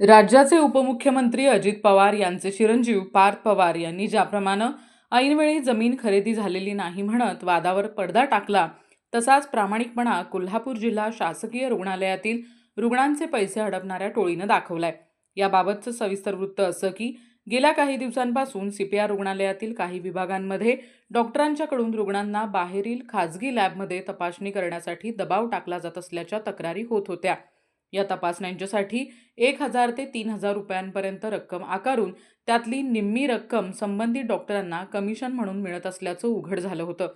राज्याचे उपमुख्यमंत्री अजित पवार यांचे चिरंजीव पार्थ पवार यांनी ज्याप्रमाणे ऐनवेळी जमीन खरेदी झालेली नाही म्हणत वादावर पडदा टाकला तसाच प्रामाणिकपणा कोल्हापूर जिल्हा शासकीय रुग्णालयातील रुग्णांचे पैसे हडपणाऱ्या टोळीनं दाखवलाय. याबाबतचं सविस्तर वृत्त असं की गेल्या काही दिवसांपासून सीपीआर रुग्णालयातील काही विभागांमध्ये डॉक्टरांच्याकडून रुग्णांना बाहेरील खाजगी लॅबमध्ये तपासणी करण्यासाठी दबाव टाकला जात असल्याच्या तक्रारी होत होत्या. या तपासण्यांच्यासाठी एक हजार ते तीन हजार रुपयांपर्यंत रक्कम आकारून त्यातली निम्मी रक्कम संबंधित डॉक्टरांना कमिशन म्हणून मिळत असल्याचं उघड झालं होतं.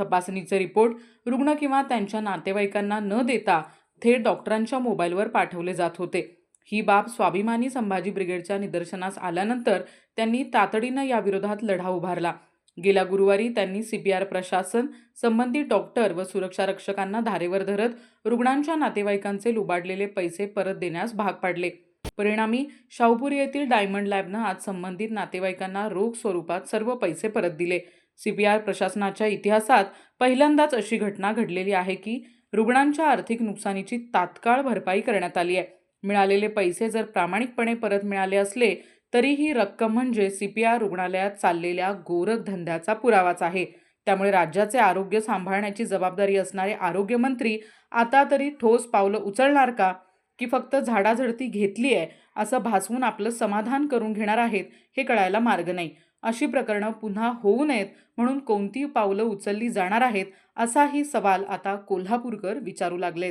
तपासणीचे रिपोर्ट रुग्ण किंवा त्यांच्या नातेवाईकांना न देता थेट डॉक्टरांच्या मोबाईलवर पाठवले जात होते. ही बाब स्वाभिमानी संभाजी ब्रिगेडच्या निदर्शनास आल्यानंतर त्यांनी तातडीनं याविरोधात लढा उभारला. गेल्या गुरुवारी त्यांनी सीपीआर प्रशासन संबंधित डॉक्टर व सुरक्षा रक्षकांना धारेवर धरत रुग्णांच्या नातेवाईकांचे लुबाडलेले पैसे परत देण्यास भाग पाडले. परिणामी शाहूपूर येथील डायमंड लॅबनं आज संबंधित नातेवाईकांना रोख स्वरूपात सर्व पैसे परत दिले. सीपीआर प्रशासनाच्या इतिहासात पहिल्यांदाच अशी घटना घडलेली आहे की रुग्णांच्या आर्थिक नुकसानीची तात्काळ भरपाई करण्यात आली आहे. मिळालेले पैसे जर प्रामाणिकपणे परत मिळाले असले तरी ही रक्कम म्हणजे सीपीआर रुग्णालयात चाललेल्या गोरखधंद्याचा पुरावाच आहे. त्यामुळे राज्याचे आरोग्य सांभाळण्याची जबाबदारी असणारे आरोग्यमंत्री आता तरी ठोस पावलं उचलणार का? की फक्त झाडाझडती घेतली आहे असं भासवून आपलं समाधान करून घेणार आहेत हे कळायला मार्ग नाही. अशी प्रकरणं पुन्हा होऊ नयेत म्हणून कोणती पावलं उचलली जाणार आहेत असाही सवाल आता कोल्हापूरकर विचारू लागलेत.